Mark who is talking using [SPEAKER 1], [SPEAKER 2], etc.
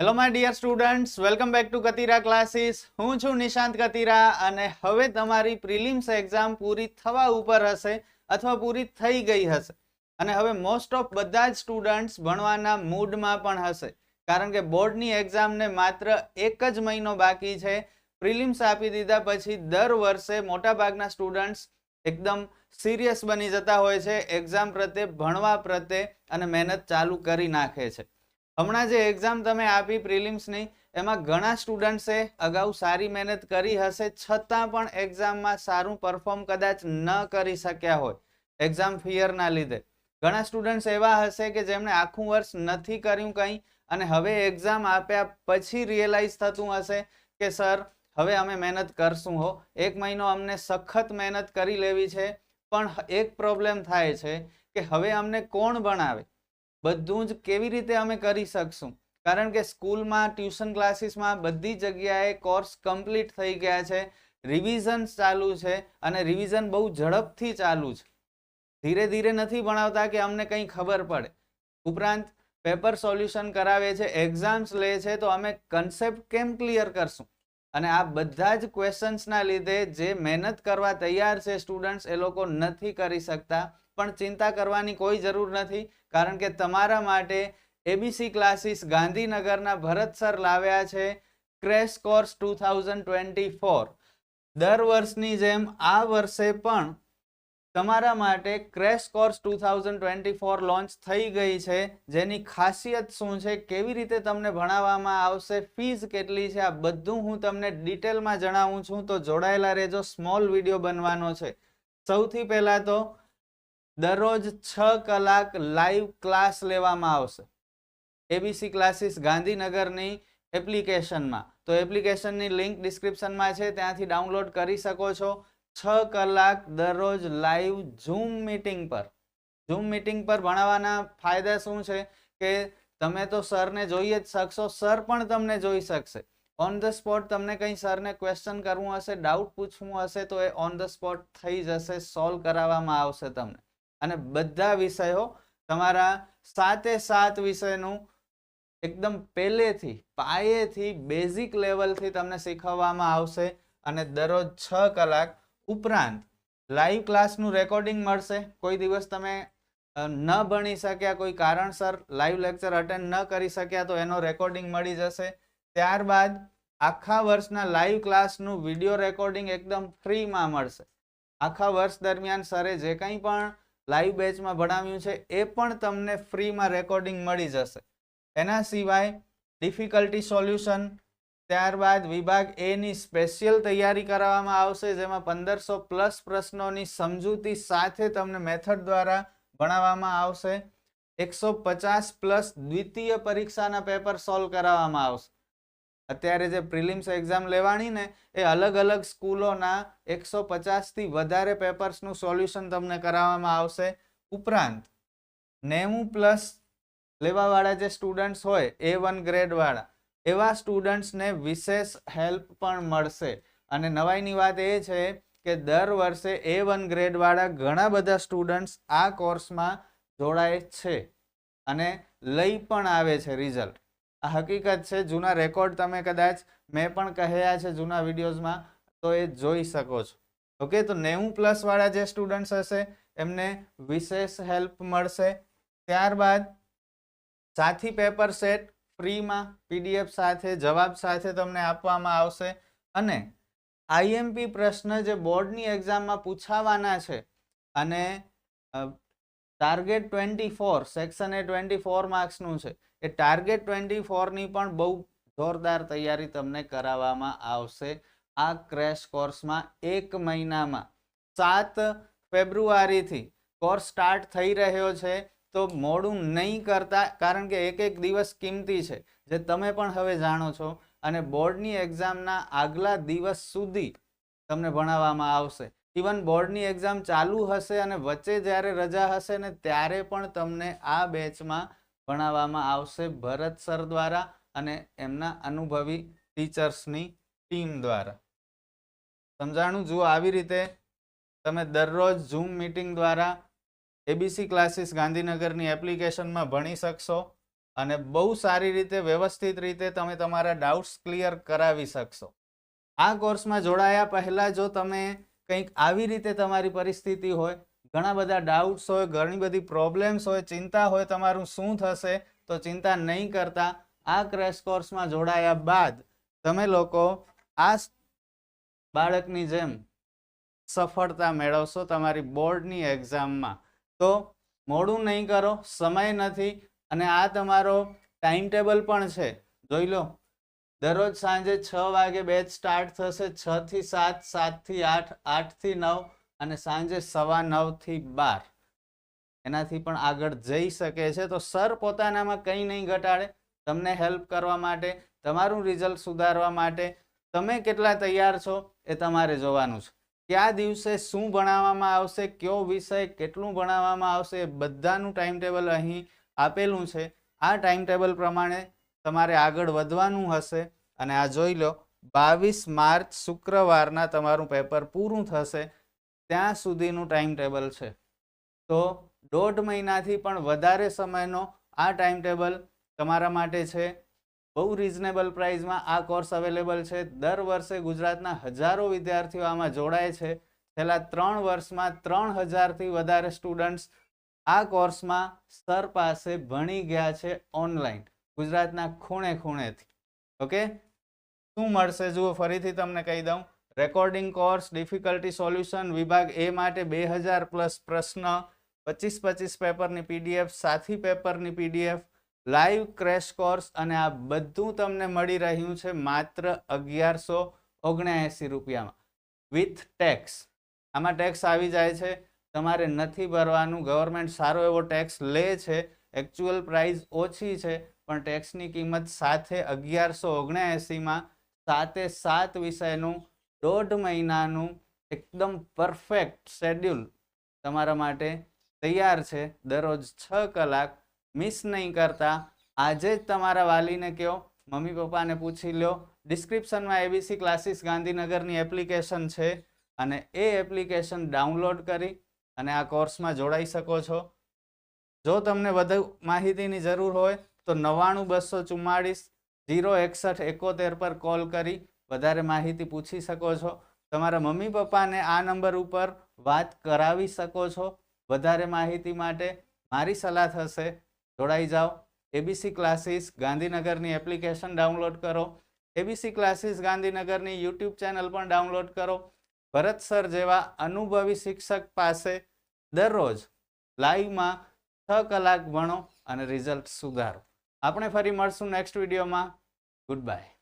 [SPEAKER 1] Hello my dear students welcome back to Katira classes હું છું નિશાંત કતિરા અને હવે તમારી પ્રિલિમ્સ એક્ઝામ પૂરી થવા ઉપર હશે અથવા પૂરી થઈ ગઈ હશે. અને હવે મોસ્ટ ઓફ બધા જ સ્ટુડન્ટ્સ ભણવાના મૂડમાં પણ હશે. કારણ કે બોર્ડની એક્ઝામને માત્ર એક જ મહિનો બાકી છે. પ્રિલિમ્સ આપી દીધા પછી દર વર્ષે મોટાભાગના સ્ટુડન્ટ્સ એકદમ સિરિયસ બની જતા હોય છે. એક્ઝામ પ્રત્યે, ભણવા પ્રત્યે અને મહેનત ચાલુ કરી નાખે છે. હમણાં જે એક્ઝામ તમે આપી પ્રિલિમ્સની એમાં ઘણા સ્ટુડન્ટ્સે અગાઉ સારી મહેનત કરી હશે, છતાં પણ એક્ઝામમાં સારું પરફોર્મ કદાચ ન કરી શક્યા હોય એક્ઝામ ફિયરના લીધે. ઘણા સ્ટુડન્ટ્સ એવા હશે કે જેમણે આખું વર્ષ નથી કર્યું કંઈ, અને હવે એક્ઝામ આપ્યા પછી રિયલાઇઝ થતું હશે કે, સર, હવે અમે મહેનત કરશું હો. એક મહિનો અમને સખત મહેનત કરી લેવી છે, પણ એક પ્રોબ્લેમ થાય છે કે હવે અમને કોણ ભણાવે? બધું જ કેવી રીતે અમે કરી શકશું? કારણ કે સ્કૂલમાં, ટ્યુશન ક્લાસીસમાં બધી જગ્યાએ કોર્સ કમ્પ્લીટ થઈ ગયા છે રિવિઝન ચાલુ છે અને રિવિઝન બહુ ઝડપથી ચાલુ છે. ધીરે ધીરે નથી ભણાવતા કે અમને કંઈ ખબર પડે. ઉપરાંત, પેપર સોલ્યુશન કરાવે છે, એક્ઝામ્સ લે છે, તો અમે કન્સેપ્ટ કેમ ક્લિયર કરશું? અને આ બધા જ ક્વેશ્ચન્સના લીધે જે મહેનત કરવા તૈયાર છે સ્ટુડન્ટ્સ, એ લોકો નથી કરી શકતા. પણ ચિંતા કરવાની કોઈ જરૂર નથી. કારણ કે તમારા માટે એબીસી ક્લાસીસ ગાંધીનગરના ભરત સર લાવ્યા છે. Crash course two thousand twenty four દર વર્ષની જેમ આ વર્ષે પણ તમારા માટે crash course two thousand twenty four launch થઈ ગઈ છે. જેની ખાસિયત શું છે? કેવી રીતે તમને ભણાવવામાં આવશે? ફીઝ કેટલી છે? આ બધું હું તમને ડિટેલમાં જણાવું છું. તો જોડાયેલા રહેજો. સ્મોલ વીડિયો બનવાનો છે. સૌથી પહેલાં તો દરરોજ છ કલાક લાઈવ ક્લાસ લેવામાં આવશે. એબીસી ક્લાસીસ ગાંધીનગરની એપ્લિકેશનમાં તો એપ્લિકેશનની લિંક ડિસ્ક્રિપ્શનમાં છે, ત્યાંથી ડાઉનલોડ કરી શકો છો. છ કલાક દરરોજ લાઈવ ઝૂમ મીટિંગ પર. ઝૂમ મીટિંગ પર ભણાવવાના ફાયદા શું છે? કે તમે તો સરને જોઈ જ શકશો, સર પણ તમને જોઈ શકશે. ઓન ધ સ્પોટ તમને કંઈ સરને ક્વેશ્ચન કરવું હશે ડાઉટ પૂછવું હશે, તો એ ઓન ધ સ્પોટ થઈ જશે સોલ્વ કરાવવામાં આવશે તમને. અને બધા વિષયો તમારા સાતે સાત વિષયનું એકદમ પહેલેથી, પાયેથી બેઝિક લેવલથી તમને શીખવવામાં આવશે અને દરરોજ છ કલાક ઉપરાંત લાઈવ ક્લાસનું રેકોર્ડિંગ મળશે. કોઈ દિવસ તમે ન ભણી શક્યા, કોઈ કારણસર લાઈવ લેક્ચર અટેન્ડ ન કરી શક્યા તો એનો રેકોર્ડિંગ મળી જશે. ત્યારબાદ આખા વર્ષના લાઈવ ક્લાસનું વીડિયો રેકોર્ડિંગ એકદમ ફ્રીમાં મળશે. આખા વર્ષ દરમિયાન સરે જે કંઈ પણ લાઈવ બેચમાં ભણાવ્યું છે, એ પણ તમને ફ્રીમાં રેકોર્ડિંગ મળી જશે. એના સિવાય ડિફિકલ્ટી સોલ્યુશન, ત્યારબાદ વિભાગ એની સ્પેશિયલ તૈયારી કરાવવામાં આવશે, જેમાં પંદરસો પ્લસ પ્રશ્નોની સમજૂતી સાથે તમને મેથડ દ્વારા ભણાવવામાં આવશે. એકસો પચાસ પ્લસ દ્વિતીય પરીક્ષાના પેપર સોલ્વ કરાવવામાં આવશે. અત્યારે જે પ્રિલિમ્સ એક્ઝામ લેવાની ને, એ અલગ અલગ સ્કૂલોના એકસો પચાસથી વધારે પેપર્સનું સોલ્યુશન તમને કરાવવામાં આવશે ઉપરાંત નેવું પ્લસ લેવાવાળા જે સ્ટુડન્ટ્સ હોય, એ વન ગ્રેડવાળા, એવા સ્ટુડન્ટ્સને વિશેષ હેલ્પ પણ મળશે. અને નવાઈની વાત એ છે કે દર વર્ષે એ વન ગ્રેડવાળા ઘણા બધા સ્ટુડન્ટ્સ આ કોર્સમાં જોડાય છે અને લઈ પણ આવે છે રિઝલ્ટ. આ હકીકત છે, જૂના રેકોર્ડ તમે કદાચ મેં પણ કહ્યા છે જૂના વિડીયોઝમાં, તો એ જોઈ શકો છો. ઓકે, તો નેવું પ્લસવાળા જે સ્ટુડન્ટ્સ હશે, એમને વિશેષ હેલ્પ મળશે. ત્યારબાદ, સાથી પેપર સેટ ફ્રીમાં પીડીએફ સાથે, જવાબ સાથે તમને આપવામાં આવશે. અને આઈએમપી પ્રશ્ન જે બોર્ડની એક્ઝામમાં પૂછાવાના છે, અને ટાર્ગેટ ટ્વેન્ટી ફોર, સેક્શન એ ટ્વેન્ટી ફોર માર્ક્સનું છે એ ટાર્ગેટ ટ્વેન્ટી ફોરની પણ બહુ જોરદાર તૈયારી તમને કરાવવામાં આવશે. આ ક્રેશ કોર્સમાં એક મહિનામાં સાત ફેબ્રુઆરીથી કોર્સ સ્ટાર્ટ થઈ રહ્યો છે. તો મોડું નહીં કરતા, કારણ કે એક એક દિવસ કિંમતી છે, જે તમે પણ હવે જાણો છો. અને બોર્ડની એક્ઝામના આગલા દિવસ સુધી તમને ભણાવવામાં આવશે. ઇવન બોર્ડની એક્ઝામ ચાલુ હશે અને વચ્ચે જ્યારે રજા હશે ને ત્યારે પણ તમને આ બેચમાં ભણાવવામાં આવશે ભરત સર દ્વારા અને એમના અનુભવી ટીચર્સની ટીમ દ્વારા. સમજાણું? જુઓ, આવી રીતે તમે દરરોજ ઝૂમ મીટિંગ દ્વારા એબીસી ક્લાસીસ ગાંધીનગરની એપ્લિકેશનમાં ભણી શકશો અને બહુ સારી રીતે, વ્યવસ્થિત રીતે તમે તમારા ડાઉટ્સ ક્લિયર કરાવી શકશો. આ કોર્સમાં જોડાયા પહેલાં જો તમે કંઈક આવી રીતે તમારી પરિસ્થિતિ હોય ઘણા બધા ડાઉટ્સ હોય, ઘણી બધી પ્રોબ્લેમ્સ હોય, ચિંતા હોય તમારું શું થશે તો ચિંતા નહીં કરતા. આ ક્રેશ કોર્સમાં જોડાયા બાદ તમે લોકો આ બાળકની જેમ સફળતા મેળવશો તમારી બોર્ડની એક્ઝામમાં તો મોડું નહીં કરો, સમય નથી અને આ તમારો ટાઈમ ટેબલ પણ છે. જોઈ લો. દરરોજ સાંજે છ વાગે બેચ સ્ટાર્ટ થશે છથી સાત સાતથી આઠ આઠથી નવ અને સાંજે સવા નવથી બાર. એનાથી પણ આગળ જઈ શકે છે. તો સર પોતાનામાં કંઈ નહીં ઘટાડે. તમને હેલ્પ કરવા માટે, તમારું રિઝલ્ટ સુધારવા માટે તમે કેટલા તૈયાર છો એ તમારે જોવાનું છે. કયા દિવસે શું ભણાવવામાં આવશે, કયો વિષય કેટલું ભણાવવામાં આવશે એ બધાનું ટાઈમ ટેબલ અહીં આપેલું છે. આ ટાઈમ ટેબલ પ્રમાણે તમારે આગળ વધવાનું હશે અને આ જોઈ લો, બાવીસ માર્ચ શુક્રવારના તમારું પેપર પૂરું થશે. ત્યાં સુધીનું ટાઈમ ટેબલ છે. તો દોઢ મહિનાથી પણ વધારે સમયનો આ ટાઈમ ટેબલ તમારા માટે છે. બહુ રિઝનેબલ પ્રાઇસમાં આ કોર્સ અવેલેબલ છે. દર વર્ષે ગુજરાતના હજારો વિદ્યાર્થીઓ આમાં જોડાય છે. છેલ્લા ત્રણ વર્ષમાં ત્રણ હજારથી વધારે સ્ટુડન્ટ્સ આ કોર્સમાં સર પાસે ભણી ગયા છે ઓનલાઈન ગુજરાતના ખૂણે ખૂણેથી. ઓકે શું મળશે? જુઓ, ફરીથી તમને કહી દઉં. રેકોર્ડિંગ કોર્સ ડિફિકલ્ટી સોલ્યુશન વિભાગ એ માટે બે હજાર પ્લસ પ્રશ્ન પચીસ પચીસ પેપરની પીડીએફ સાથી પેપરની પીડીએફ લાઈવ ક્રેશ કોર્સ અને આ બધું તમને મળી રહ્યું છે માત્ર અગિયારસો ઓગણએંસી રૂપિયામાં. વિથ ટેક્સ આમાં ટેક્સ આવી જાય છે. તમારે નથી ભરવાનું. ગવર્મેન્ટ સારો એવો ટેક્સ લે છે. એકચ્યુઅલ પ્રાઇસ ઓછી છે. પણ ટેક્સની કિંમત સાથે અગિયારસો ઓગણએંસીમાં સાતે સાત વિષયનું દોઢ મહિનાનું એકદમ પરફેક્ટ શેડ્યુલ તમારા માટે તૈયાર છે. દરરોજ છ કલાક મિસ નહીં કરતા. આજે જ તમારા વાલીને કહો, મમ્મી પપ્પાને પૂછી લો. ડિસ્ક્રિપ્શનમાં એબીસી ક્લાસીસ ગાંધીનગરની એપ્લિકેશન છે અને એ એપ્લિકેશન ડાઉનલોડ કરી અને આ કોર્સમાં જોડાઈ શકો છો. જો તમને વધુ માહિતીની જરૂર હોય તો નવ્વાણું બસો ચુમ્માળીસ જીરો એકસઠ એકોતેર પર કોલ કરી વધારે માહિતી પૂછી શકો છો. તમારા મમ્મી પપ્પાને આ નંબર ઉપર વાત કરાવી શકો છો. વધારે માહિતી માટે મારી સલાહ થશે. જોડાઈ જાઓ. એબીસી ક્લાસીસ ગાંધીનગરની એપ્લિકેશન ડાઉનલોડ કરો. એબીસી ક્લાસીસ ગાંધીનગરની યુટ્યુબ ચેનલ પણ ડાઉનલોડ કરો. ભરત સર જેવા અનુભવી શિક્ષક પાસે દરરોજ લાઈવમાં છ કલાક ભણો અને રિઝલ્ટ સુધારો. આપણે ફરી મળશું નેક્સ્ટ વિડીયોમાં. Good bye